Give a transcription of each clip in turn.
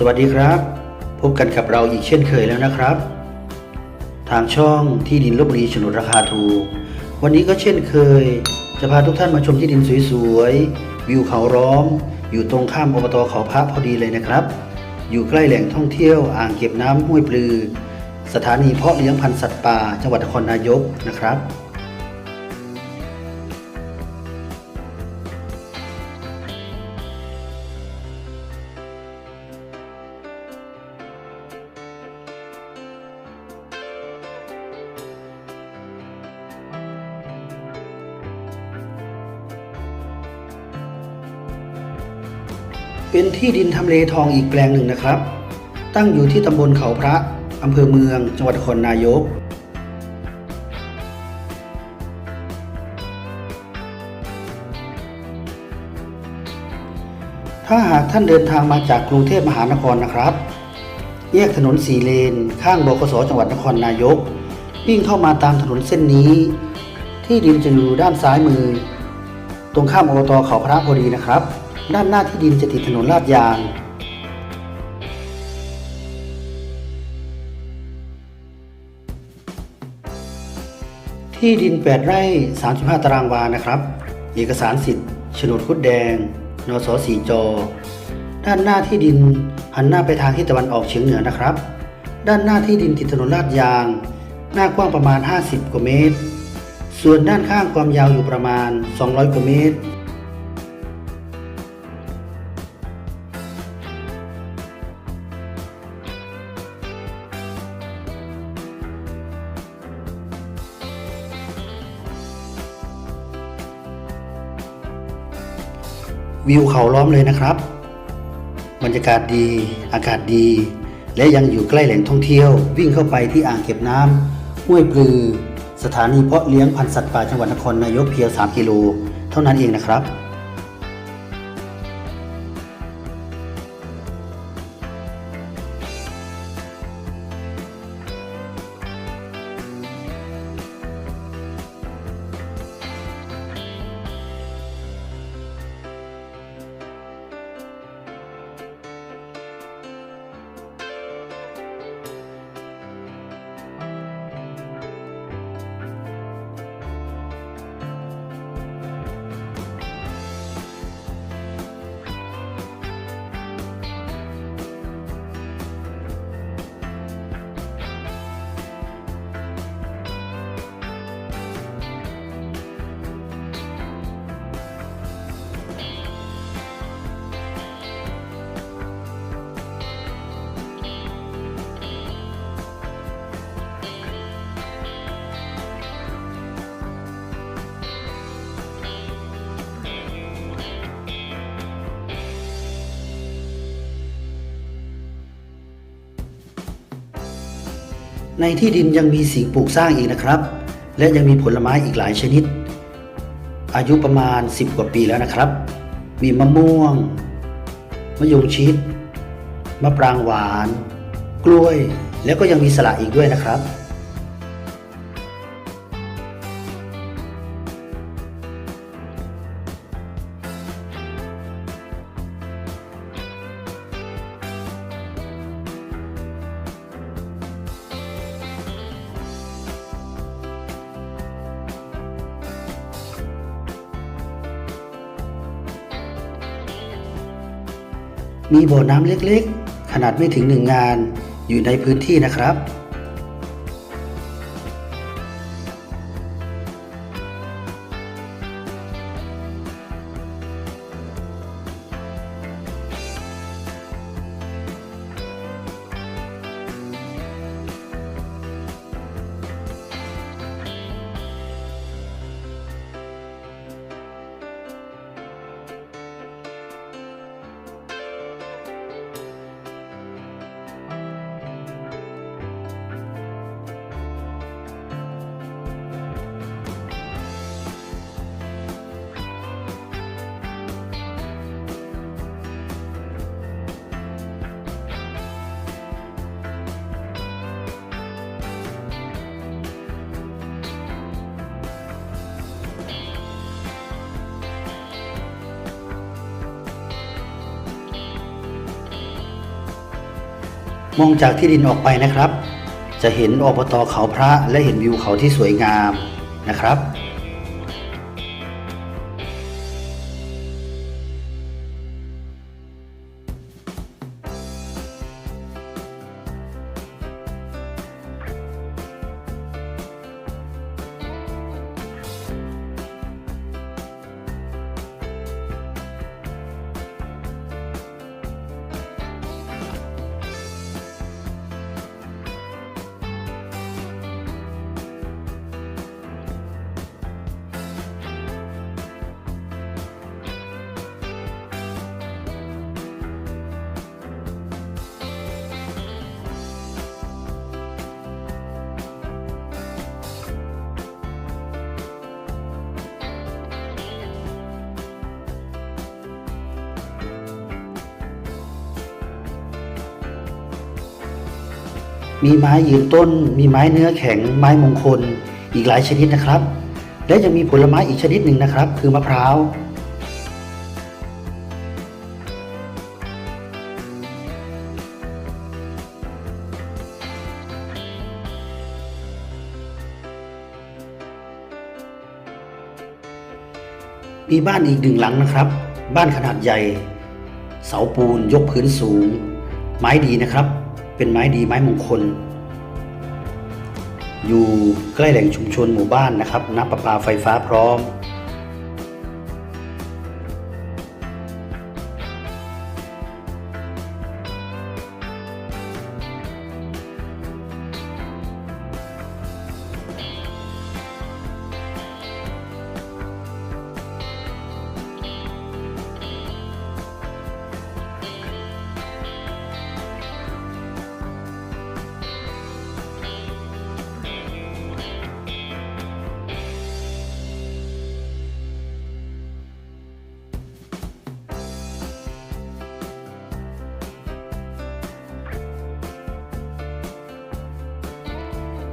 สวัสดีครับ พบกันกับเราอีกเช่นเคยแล้วนะครับ ทางช่องที่ดินลบบุรีฉนดราคาถูก วันนี้ก็เช่นเคย จะพาทุกท่านมาชมที่ดินสวยๆ วิวเขาร้อม อยู่ตรงข้ามอบตเขาพระพอดีเลยนะครับ อยู่ใกล้แหล่งท่องเที่ยวอ่างเก็บน้ำห้วยปลือ สถานีเพาะเลี้ยงพันธุ์สัตว์ป่า จังหวัดนครนายกนะครับ เป็นที่ดินทำเลทองอีกแปลงหนึ่งนะครับ ตั้งอยู่ที่ตำบลเขาพระอำเภอเมือง จังหวัดนครนายก ถ้าหากท่านเดินทางมาจากกรุงเทพมหานครนะครับ แยกถนนสีเลน ข้างบกสจังหวัดนครนายก วิ่งเข้ามาตามถนนเส้นนี้ ที่ดินจะอยู่ด้านซ้ายมือ ตรงข้ามอบตเขาพระพอดีนะครับ ด้านหน้าที่ดินจะติดถนนลาดยาง ที่ดิน 8 ไร่ 35 ตารางวานะครับ เอกสารสิทธิ์โฉนดคุดแดง นสสีจอด้านหน้าที่ดินหันหน้าไปทางทิศตะวันออกเฉียงเหนือนะครับ ด้านหน้าที่ดินติดถนนลาดยาง หน้ากว้างประมาณ 50 กว่าเมตร ส่วนด้านข้างความยาวอยู่ประมาณ 200 กว่าเมตร วิวเขาล้อมเลยนะครับ บรรยากาศดี อากาศดี และยังอยู่ใกล้แหล่งท่องเที่ยว วิ่งเข้าไปที่อ่างเก็บน้ำห้วยปลือ สถานีเพาะเลี้ยงพันธุ์สัตว์ป่าจังหวัดนครนายกเพียง3กิโล เท่านั้นเองนะครับ ในที่ดินยังมีสิ่งปลูกสร้างอีกนะครับ และยังมีผลไม้อีกหลายชนิด อายุประมาณ 10 กว่าปีแล้วนะครับ มีมะม่วง มะยงชิด มะปรางหวาน กล้วย แล้วก็ยังมีสละอีกด้วยนะครับ มีบ่อน้ำเล็กๆ ขนาดไม่ถึงหนึ่งงานอยู่ในพื้นที่นะครับ มองจากที่ดินออกไปนะครับ จะเห็นอบตเขาพระและเห็นวิวเขาที่สวยงามนะครับ มีไม้ยืนต้น มีไม้เนื้อแข็ง ไม้มงคล อีกหลายชนิดนะครับ และยังมีผลไม้อีกชนิดหนึ่งนะครับ คือมะพร้าวมีบ้านอีกหนึ่งหลังนะครับ บ้านขนาดใหญ่ เสาปูนยกพื้นสูง ไม้ดีนะครับ เป็นไม้ดีไม้มงคล อยู่ใกล้แหล่งชุมชนหมู่บ้านนะครับน้ำประปาไฟฟ้าพร้อม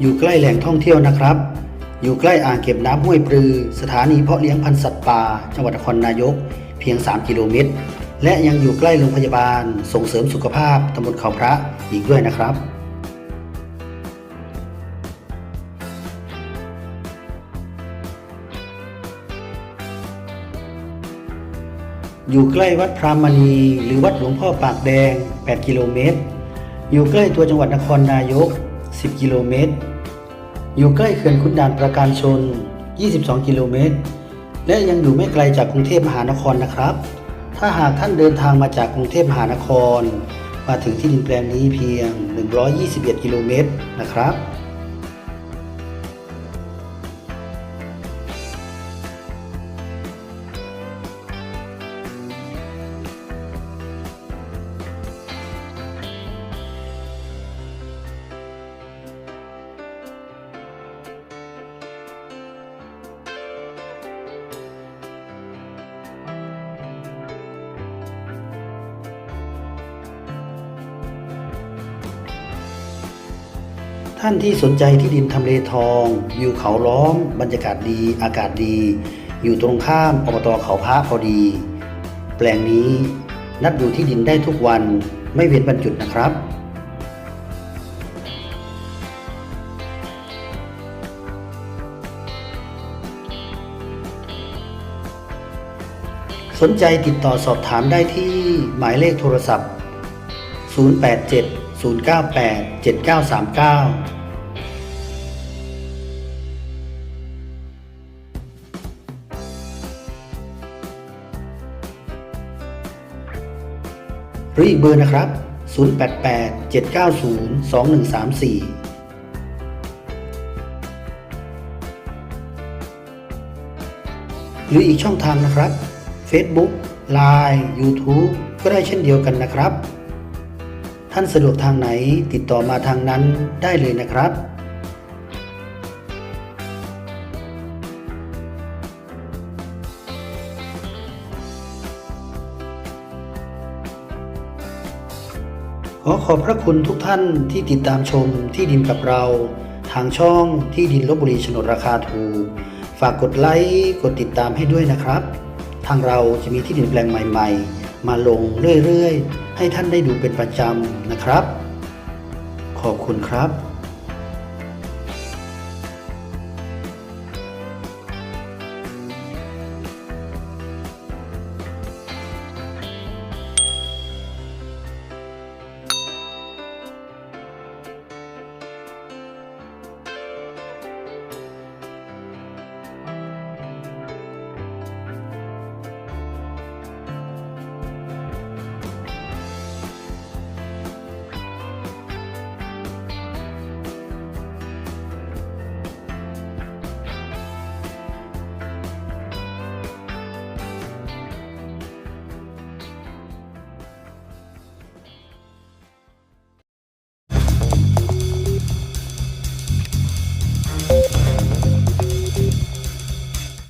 อยู่ใกล้แหล่งท่องเที่ยวนะครับ อยู่ใกล้อ่างเก็บน้ำห้วยปลือ สถานีเพาะเลี้ยงพันธุ์สัตว์ป่าจังหวัดนครนายก เพียง 3 กิโลเมตร และยังอยู่ใกล้โรงพยาบาล ส่งเสริมสุขภาพตำบลเขาพระอีกด้วยนะครับอยู่ใกล้วัดพรามณี หรือวัดหลวงพ่อปากแดง 8 กิโลเมตร อยู่ใกล้ตัวจังหวัดนครนายก 10 กิโลเมตร อยู่ใกล้เขื่อนขุนด่านประการชน 22 กิโลเมตร และยังอยู่ไม่ไกลจากกรุงเทพมหานครนะครับ ถ้าหากท่านเดินทางมาจากกรุงเทพมหานคร มาถึงที่ดินแปลงนี้เพียง 121 กิโลเมตรนะครับ ท่านที่สนใจที่ดินทำเลทองวิวเขาล้อม บรรยากาศดี อากาศดี อยู่ตรงข้ามอบตเขาพระพอดี แปลงนี้นัดดูที่ดินได้ทุกวันไม่เว้นบรรจุดนะครับ สนใจติดต่อสอบถามได้ที่หมายเลขโทรศัพท์ 087 098 7939 รืออีกเบอร์นะครับ 088 790 2134หรืออีกช่องทางนะครับ Facebook Line YouTube ก็ได้เช่นเดียวกันนะครับ ท่านสะดวกทางไหนติดต่อมาทางนั้นได้เลยนะครับ ขอขอบพระคุณทุกท่านที่ติดตามชมที่ดินกับเรา ทางช่องที่ดินลบบุรีชนดราคาถูก ฝากกดไลค์กดติดตามให้ด้วยนะครับ ทางเราจะมีที่ดินแปลงใหม่ ๆ มาลงเรื่อยๆ ให้ท่านได้ดูเป็นประจำนะครับ ขอบคุณครับ